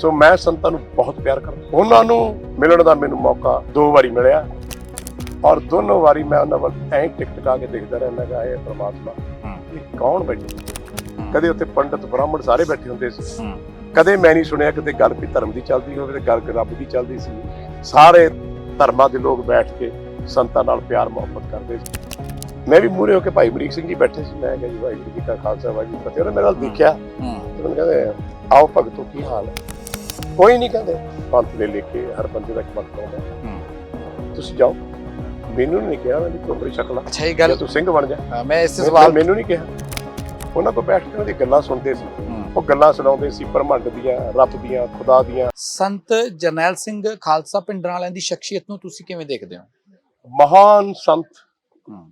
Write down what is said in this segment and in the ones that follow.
ਸੋ ਮੈਂ ਸੰਤਾਂ ਨੂੰ ਬਹੁਤ ਪਿਆਰ ਕਰਦਾ ਉਹਨਾਂ ਨੂੰ ਮਿਲਣ ਦਾ ਮੈਨੂੰ ਮੌਕਾ ਦੋ ਵਾਰੀ ਮਿਲਿਆ ਔਰ ਦੋਨੋਂ ਵਾਰੀ ਮੈਂ ਉਹਨਾਂ ਵੱਲ ਐਂ ਟਿਕ ਟਿਕਾ ਕੇ ਦੇਖਦਾ ਰਿਹਾ। ਮੈਂ ਕਿਹਾ ਇਹ ਪ੍ਰਮਾਤਮਾ ਇਹ ਕੌਣ ਬੈਠੇ? ਕਦੇ ਉੱਥੇ ਪੰਡਤ ਬ੍ਰਾਹਮਣ ਸਾਰੇ ਬੈਠੇ ਹੁੰਦੇ ਸੀ। ਕਦੇ ਮੈਂ ਨਹੀਂ ਸੁਣਿਆ ਕਿਤੇ ਗੱਲ ਵੀ ਧਰਮ ਦੀ ਚੱਲਦੀ ਹੋਵੇ ਤੇ ਗੱਲ ਰੱਬ ਦੀ ਚੱਲਦੀ ਸੀ। ਸਾਰੇ ਧਰਮਾਂ ਦੇ ਲੋਕ ਬੈਠ ਕੇ ਸੰਤਾਂ ਨਾਲ ਪਿਆਰ ਮੁਹੱਬਤ ਕਰਦੇ ਸੀ। ਮੈਂ ਵੀ ਮੂਰੇ ਹੋ ਕੇ ਭਾਈ ਅਮਰੀਕ ਸਿੰਘ ਜੀ ਬੈਠੇ ਸੀ। ਮੈਂ ਕਿਹਾ ਜੀ ਵਾਹਿਗੁਰੂ ਜੀ ਕਾ ਖਾਲਸਾ ਵਾਹਿਗੁਰੂ ਫਤਿਹ। ਉਹਨੇ ਮੇਰੇ ਨਾਲ ਦੇਖਿਆ ਤੇ ਮੈਨੂੰ ਕਹਿੰਦੇ ਆਓ ਭਗਤੋ ਕੀ ਹਾਲ ਹੈ? ਕੋਈ ਨਹੀਂ ਕਹਿੰਦੇ। ਪੰਥ ਦੇ ਲੇਖੇ ਹਰ ਬੰਦੇ ਦਾ ਇੱਕ ਵਕਤ ਆਉਂਦਾ ਤੁਸੀਂ ਜਾਓ। ਮੈਨੂੰ ਨਹੀਂ ਕਿਹਾ ਮੈਂ ਤੋਪਰੀ ਸ਼ਕਲਾ ਅੱਛਾ ਇਹ ਗੱਲ ਤੂੰ ਸਿੰਘ ਬਣ ਜਾ। ਮੈਂ ਇਸ ਸਵਾਲ ਮੈਨੂੰ ਨਹੀਂ ਕਿਹਾ। ਉਹਨਾਂ ਕੋਲ ਬੈਠ ਕੇ ਉਹਨਾਂ ਦੀ ਗੱਲਾਂ ਸੁਣਦੇ ਸੀ। ਉਹ ਗੱਲਾਂ ਸੁਣਾਉਂਦੇ ਸੀ ਬ੍ਰਹਮੰਡ ਦੀਆਂ ਰੱਬ ਦੀਆਂ ਖੁਦਾ ਦੀਆਂ। ਸੰਤ ਜਰਨੈਲ ਸਿੰਘ ਖਾਲਸਾ ਪਿੰਡਰਾਂ ਵਾਲਿਆਂ ਦੀ ਸ਼ਖਸੀਅਤ ਨੂੰ ਤੁਸੀਂ ਕਿਵੇਂ ਦੇਖਦੇ ਹੋ? ਮਹਾਨ ਸੰਤ ਹੂੰ।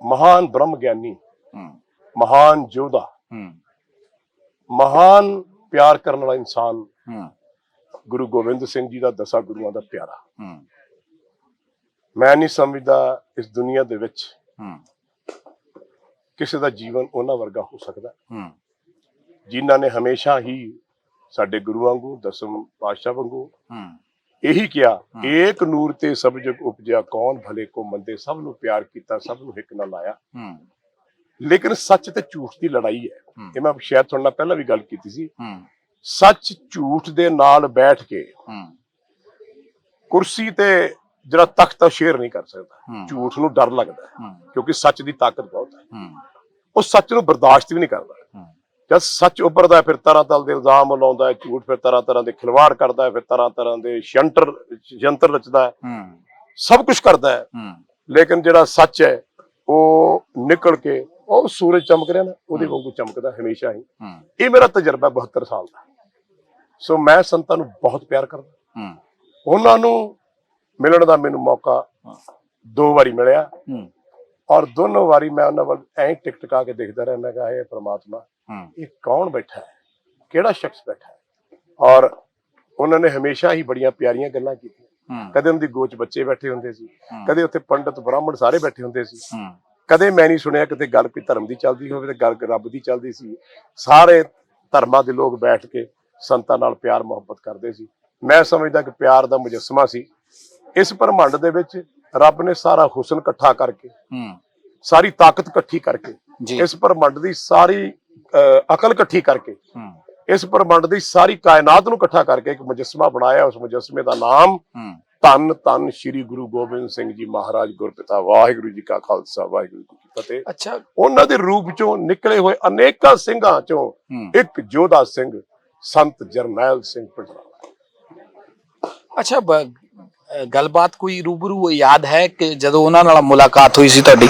ਮਹਾਨ ਬ੍ਰਹਮ ਗਿਆਨੀ ਹੂੰ। ਮਹਾਨ ਯੋਧਾ ਹੂੰ। ਮਹਾਨ ਪਿਆਰ ਕਰਨ ਵਾਲਾ ਇਨਸਾਨ ਹੂੰ। ਗੁਰੂ ਗੋਬਿੰਦ ਸਿੰਘ ਜੀ ਦਾ ਦਸਾਂ ਗੁਰੂਆਂ ਦਾ ਪਿਆਰਾ। ਹੂੰ। ਮੈਂ ਨਹੀਂ ਸਮਝਦਾ ਇਸ ਦੁਨੀਆ ਦੇ ਵਿੱਚ ਹੂੰ। ਕਿਸੇ ਦਾ ਜੀਵਨ ਉਹਨਾਂ ਵਰਗਾ ਹੋ ਸਕਦਾ। ਹੂੰ। ਜਿਨ੍ਹਾਂ ਨੇ ਹਮੇਸ਼ਾ ਹੀ ਸਾਡੇ ਗੁਰੂ ਵਾਂਗੂ ਦਸਮ ਪਾਤਸ਼ਾਹ ਵਾਂਗੂ ਹੂੰ। ਇਹੀ ਕਿਹਾ। ਏਕ ਨੂਰ ਤੇ ਸਭ ਜਗ ਉਪਜਿਆ ਕੌਣ ਭਲੇ ਕੋ ਮੰਦੇ? ਸਭ ਨੂੰ ਪਿਆਰ ਕੀਤਾ ਸਭ ਨੂੰ ਇੱਕ ਨਾਲ ਲਾਇਆ। ਹੂੰ। ਲੇਕਿਨ ਸੱਚ ਤੇ ਝੂਠ ਦੀ ਲੜਾਈ ਹੈ। ਹੂੰ। ਇਹ ਮੈਂ ਸ਼ਾਇਦ ਤੁਹਾਡੇ ਨਾਲ ਪਹਿਲਾਂ ਵੀ ਗੱਲ ਕੀਤੀ ਸੀ। ਹੂੰ। ਸੱਚ ਝੂਠ ਦੇ ਨਾਲ ਬੈਠ ਕੇ ਹੂੰ। ਕੁਰਸੀ ਤੇ ਜਿਹੜਾ ਤਖਤ ਆ ਸ਼ੇਰ ਨਹੀਂ ਕਰ ਸਕਦਾ। ਝੂਠ ਨੂੰ ਡਰ ਲੱਗਦਾ ਕਿਉਂਕਿ ਸੱਚ ਦੀ ਤਾਕਤ ਬਹੁਤ ਹੈ। ਉਹ ਸੱਚ ਨੂੰ ਬਰਦਾਸ਼ਤ ਵੀ ਨਹੀਂ ਕਰਦਾ। ਜਦ ਸੱਚ ਉੱਭਰਦਾ ਹੈ, ਫਿਰ ਤਰ੍ਹਾਂ ਤਰ੍ਹਾਂ ਦੇ ਇਲਜ਼ਾਮ ਲਾਉਂਦਾ ਝੂਠ ਫਿਰ ਤਰ੍ਹਾਂ ਤਰ੍ਹਾਂ ਦੇ ਖਿਲਵਾੜ ਕਰਦਾ ਫਿਰ ਤਰ੍ਹਾਂ ਤਰ੍ਹਾਂ ਦੇ ਸ਼ੰਟਰ ਯੰਤਰ ਰਚਦਾ ਸਭ ਕੁਝ ਕਰਦਾ ਹੂੰ। ਲੇਕਿਨ ਜਿਹੜਾ ਸੱਚ ਹੈ ਉਹ ਨਿਕਲ ਕੇ ਉਹ ਸੂਰਜ ਚਮਕ ਰਿਹਾ ਨਾ ਉਹਦੇ ਵਾਂਗੂ ਚਮਕਦਾ ਹਮੇਸ਼ਾ ਹੀ। ਇਹ ਮੇਰਾ ਤਜਰਬਾ 72 ਸਾਲ ਦਾ। ਸੋ ਮੈਂ ਸੰਤਾਂ ਨੂੰ ਬਹੁਤ ਪਿਆਰ ਕਰਦਾ। ਉਹਨਾਂ ਨੂੰ ਮਿਲਣ ਦਾ ਮੈਨੂੰ ਮੌਕਾ ਦੋ ਵਾਰੀ ਮਿਲਿਆ। ਔਰ ਦੋਨੋਂ ਵਾਰੀ ਮੈਂ ਉਹਨਾਂ ਵੱਲ ਐਂ ਟਿਕ ਟਿਕਾ ਕੇ ਦੇਖਦਾ ਰਿਹਾ। ਮੈਂ ਕਿਹਾ ਇਹ ਪ੍ਰਮਾਤਮਾ ਇਹ ਕੌਣ ਬੈਠਾ ਹੈ? ਕਿਹੜਾ ਸ਼ਖਸ ਬੈਠਾ ਹੈ? ਔਰ ਉਹਨਾਂ ਨੇ ਹਮੇਸ਼ਾ ਹੀ ਬੜੀਆਂ ਪਿਆਰੀਆਂ ਗੱਲਾਂ ਕੀਤੀਆਂ। ਕਦੇ ਉਹਨਾਂ ਦੀ ਗੋਚ ਬੱਚੇ ਬੈਠੇ ਹੁੰਦੇ ਸੀ। ਕਦੇ ਉੱਥੇ ਪੰਡਤ ਬ੍ਰਾਹਮਣ ਸਾਰੇ ਬੈਠੇ ਹੁੰਦੇ ਸੀ। ਕਦੇ ਮੈਂ ਨਹੀਂ ਸੁਣਿਆ ਕਿਤੇ ਗੱਲ ਵੀ ਧਰਮ ਦੀ ਚੱਲਦੀ ਹੋਵੇ ਤੇ ਗੱਲ ਰੱਬ ਦੀ ਚੱਲਦੀ ਸੀ। ਸਾਰੇ ਧਰਮਾਂ ਦੇ ਲੋਕ ਬੈਠ ਕੇ ਸੰਤਾਂ ਨਾਲ ਪਿਆਰ ਮੁਹੱਬਤ ਕਰਦੇ ਸੀ। ਮੈਂ ਸਮਝਦਾ ਕਿ ਪਿਆਰ ਦਾ ਮੁਜੱਸਮਾ ਸੀ। ਇਸ ਬ੍ਰਹਮੰਡ ਦੇ ਵਿੱਚ ਰੱਬ ਨੇ ਸਾਰਾ ਹੁਸਨ ਇਕੱਠਾ ਕਰਕੇ ਸਾਰੀ ਤਾਕਤ ਇਕੱਠੀ ਕਰਕੇ ਇਸ ਬ੍ਰਹਮੰਡ ਦੀ ਸਾਰੀ ਅਕਲ ਇਕੱਠੀ ਕਰਕੇ ਇਸ ਬ੍ਰਹਮੰਡ ਦੀ ਸਾਰੀ ਕਾਇਨਾਤ ਨੂੰ ਇਕੱਠਾ ਕਰਕੇ ਇੱਕ ਮੁਜੱਸਮਾ ਬਣਾਇਆ। ਉਸ ਮੁਜੱਸਮੇ ਦਾ ਨਾਮ ਧੰਨ ਧੰਨ ਸ੍ਰੀ ਗੁਰੂ ਗੋਬਿੰਦ ਸਿੰਘ ਜੀ ਮਹਾਰਾਜ ਗੁਰਪਿਤਾ ਵਾਹਿਗੁਰੂ ਜੀ ਕਾ ਖਾਲਸਾ ਵਾਹਿਗੁਰੂ ਜੀ ਕੀ ਫਤਿਹ। ਅੱਛਾ। ਉਹਨਾਂ ਦੇ ਰੂਪ ਚੋਂ ਨਿਕਲੇ ਹੋਏ ਅਨੇਕਾਂ ਸਿੰਘਾਂ ਚੋਂ ਇੱਕ ਜੋਧਾ ਸਿੰਘ ਸੰਤ ਜਰਨੈਲ ਸਿੰਘ ਪਿੰਡਰਾ ਅੱਛਾ ਗੱਲਬਾਤ ਕੋਈ ਰੂਬਰੂ ਯਾਦ ਹੈ ਕਿ ਜਦੋਂ ਉਹਨਾਂ ਨਾਲ ਮੁਲਾਕਾਤ ਹੋਈ ਸੀ ਤੁਹਾਡੀ?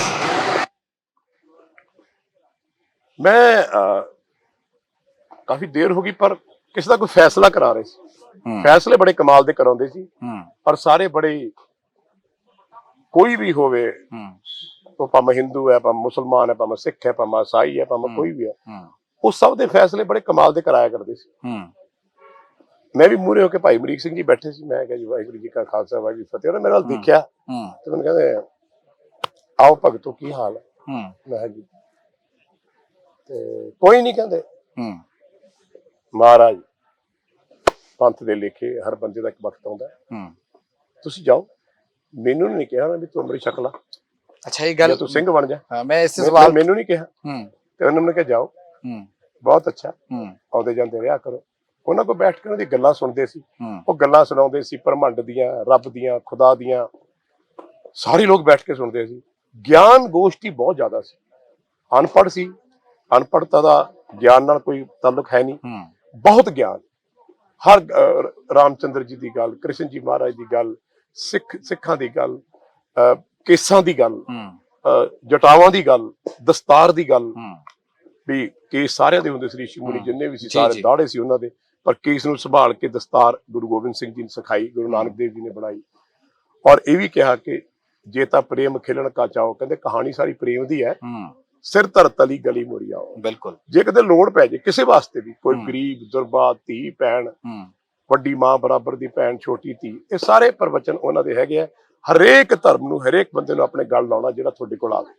ਮੈਂ ਕਾਫੀ ਦੇਰ ਹੋ ਗਈ ਪਰ ਕਿਸੇ ਦਾ ਕੋਈ ਫੈਸਲਾ ਕਰਾ ਰਹੇ ਸੀ। ਫੈਸਲੇ ਬੜੇ ਕਮਾਲ ਦੇ ਕਰਾਉਂਦੇ ਸੀ। ਔਰ ਸਾਰੇ ਬੜੇ ਕੋਈ ਵੀ ਹੋਵੇ ਉਹ ਭਾਵੇਂ ਹਿੰਦੂ ਹੈ ਭਾਵੇਂ ਮੁਸਲਮਾਨ ਹੈ ਭਾਵੇਂ ਸਿੱਖ ਹੈ ਭਾਵੇਂ ਈਸਾਈ ਹੈ ਭਾਵੇਂ। ਕੋਈ ਵੀ ਹੈ ਉਹ ਸਭ ਦੇ ਫੈਸਲੇ ਬੜੇ ਕਮਾਲ ਦੇ ਕਰਾਇਆ ਕਰਦੇ ਸੀ। ਮੈਂ ਵੀ ਮੂਰੇ ਹੋ ਕੇ ਭਾਈ ਅਮਰੀਕ ਸਿੰਘ ਜੀ ਬੈਠੇ ਸੀ। ਮੈਂ ਕਿਹਾ ਜੀ ਵਾਹਿਗੁਰੂ ਜੀ ਕਾ ਖਾਲਸਾ ਵਾਹਿਗੁਰੂ ਫਤਿਹ। ਉਹਨੇ ਮੇਰੇ ਨਾਲ। ਦੇਖਿਆ ਤੇ ਮੈਨੂੰ ਕਹਿੰਦੇ ਆਓ ਭਗਤੋ ਕੀ ਹਾਲ ਹੈ? ਮੈਂ ਕਿਹਾ ਜੀ। ਤੇ ਕੋਈ ਨਹੀਂ ਕਹਿੰਦੇ। ਮਹਾਰਾਜ ਪੰਥ ਦੇ ਲੇਖੇ ਹਰ ਬੰਦੇ ਦਾ ਇੱਕ ਵਕਤ ਆਉਂਦਾ ਹੈ। ਤੁਸੀਂ ਜਾਓ। ਮੈਨੂੰ ਨਹੀਂ ਕਿਹਾ ਮੈਂ ਵੀ ਤੂੰ ਅੰਮ੍ਰਿਤ ਛਕ ਲਾ। ਅੱਛਾ ਇਹ ਗੱਲ ਤੂੰ ਸਿੰਘ ਬਣ ਜਾ। ਮੈਂ ਇਸ ਸਵਾਲ ਮੈਨੂੰ ਨਹੀਂ ਕਿਹਾ। ਹੂੰ। ਤੇ ਉਹਨਾਂ ਨੇ ਕਿਹਾ ਜਾਓ। ਹੂੰ। ਬਹੁਤ ਅੱਛਾ। ਹੂੰ। ਆਉਂਦੇ ਜਾਂਦੇ ਰਿਹਾ ਕਰੋ। ਉਹਨਾਂ ਕੋਲ ਬੈਠ ਕੇ ਉਹਨਾਂ ਦੀ ਗੱਲਾਂ ਸੁਣਦੇ ਸੀ। ਉਹ ਗੱਲਾਂ ਸੁਣਾਉਂਦੇ ਸੀ ਬ੍ਰਹਮੰਡ ਦੀਆਂ ਰੱਬ ਦੀਆਂ ਖੁਦਾ ਦੀਆਂ। ਸਾਰੇ ਲੋਕ ਬੈਠ ਕੇ ਸੁਣਦੇ ਸੀ। ਗਿਆਨ ਗੋਸ਼ਟੀ ਬਹੁਤ ਜ਼ਿਆਦਾ ਸੀ। ਅਨਪੜ੍ਹ ਸੀ। ਅਨਪੜ੍ਹਤਾ ਦਾ ਗਿਆਨ ਨਾਲ ਕੋਈ ਤਾਲੁਕ ਹੈ ਨਹੀਂ। ਬਹੁਤ ਗਿਆਨ। ਹਰ ਰਾਮਚੰਦਰ ਜੀ ਦੀ ਗੱਲ ਕ੍ਰਿਸ਼ਨ ਜੀ ਮਹਾਰਾਜ ਦੀ ਗੱਲ ਸਿੱਖ ਸਿੱਖਾਂ ਦੀ ਗੱਲ ਕੇਸਾਂ ਦੀ ਗੱਲ ਜਟਾਵਾਂ ਦੀ ਗੱਲ ਦਸਤਾਰ ਦੀ ਗੱਲ ਵੀ ਕੇਸ ਸਾਰਿਆਂ ਦੇ ਹੁੰਦੇ ਸੀ ਰਿਸ਼ੀ ਮੁਨੀ ਹਮ। ਜਿੰਨੇ ਵੀ ਸੀ ਸਾਰੇ। ਦਾੜੇ ਸੀ ਉਹਨਾਂ ਦੇ ਪਰ ਕੇਸ ਨੂੰ ਸੰਭਾਲ ਕੇ ਦਸਤਾਰ ਗੁਰੂ ਗੋਬਿੰਦ ਸਿੰਘ ਜੀ ਨੇ ਸਿਖਾਈ ਗੁਰੂ ਨਾਨਕ ਦੇਵ ਜੀ ਨੇ ਬਣਾਈ। ਔਰ ਇਹ ਵੀ ਕਿਹਾ ਕਿ ਜੇ ਤਾਂ ਪ੍ਰੇਮ ਖਿਲਣ ਕਾ ਚਾਓ ਕਹਿੰਦੇ ਕਹਾਣੀ ਸਾਰੀ ਪ੍ਰੇਮ ਦੀ ਹੂੰ। ਸਿਰ ਧਰ ਤਲੀ ਗਲੀ ਮੋਰੀ ਆਓ ਬਿਲਕੁਲ। ਜੇ ਕਿਤੇ ਲੋੜ ਪੈ ਜੇ ਕਿਸੇ ਵਾਸਤੇ ਵੀ ਕੋਈ। ਗਰੀਬ ਦੁਰਬਾ ਧੀ ਭੈਣ ਵੱਡੀ ਮਾਂ ਬਰਾਬਰ ਦੀ ਭੈਣ ਛੋਟੀ ਧੀ ਇਹ ਸਾਰੇ ਪ੍ਰਵਚਨ ਉਹਨਾਂ ਦੇ ਹੈਗੇ ਆ। ਹਰੇਕ ਧਰਮ ਨੂੰ ਹਰੇਕ ਬੰਦੇ ਨੂੰ ਆਪਣੇ ਗੱਲ ਲਾਉਣਾ ਜਿਹੜਾ ਤੁਹਾਡੇ ਕੋਲ ਆਵੇ।